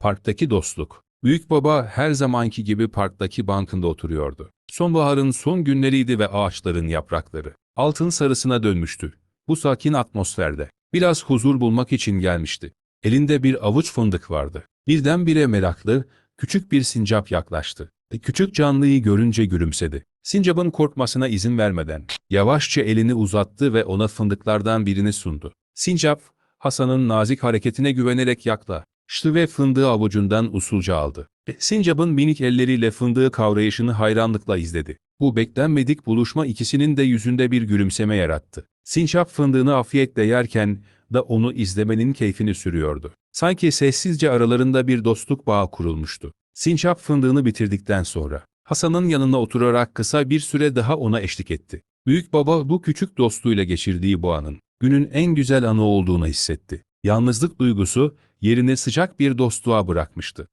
Parktaki dostluk. Büyük baba her zamanki gibi parktaki bankında oturuyordu. Sonbaharın son günleriydi ve ağaçların yaprakları altın sarısına dönmüştü. Bu sakin atmosferde biraz huzur bulmak için gelmişti. Elinde bir avuç fındık vardı. Birdenbire meraklı, küçük bir sincap yaklaştı. Ve Küçük canlıyı görünce gülümsedi. Sincap'ın korkmasına izin vermeden yavaşça elini uzattı ve ona fındıklardan birini sundu. Sincap, Hasan'ın nazik hareketine güvenerek yaklaştı ve fındığı avucundan usulca aldı. E, Sincap'ın minik elleriyle fındığı kavrayışını hayranlıkla izledi. Bu beklenmedik buluşma ikisinin de yüzünde bir gülümseme yarattı. Sincap fındığını afiyetle yerken da onu izlemenin keyfini sürüyordu. Sanki sessizce aralarında bir dostluk bağı kurulmuştu. Sincap fındığını bitirdikten sonra Hasan'ın yanına oturarak kısa bir süre daha ona eşlik etti. Büyük baba bu küçük dostluğuyla geçirdiği bu anın günün en güzel anı olduğunu hissetti. Yalnızlık duygusu yerini sıcak bir dostluğa bırakmıştı.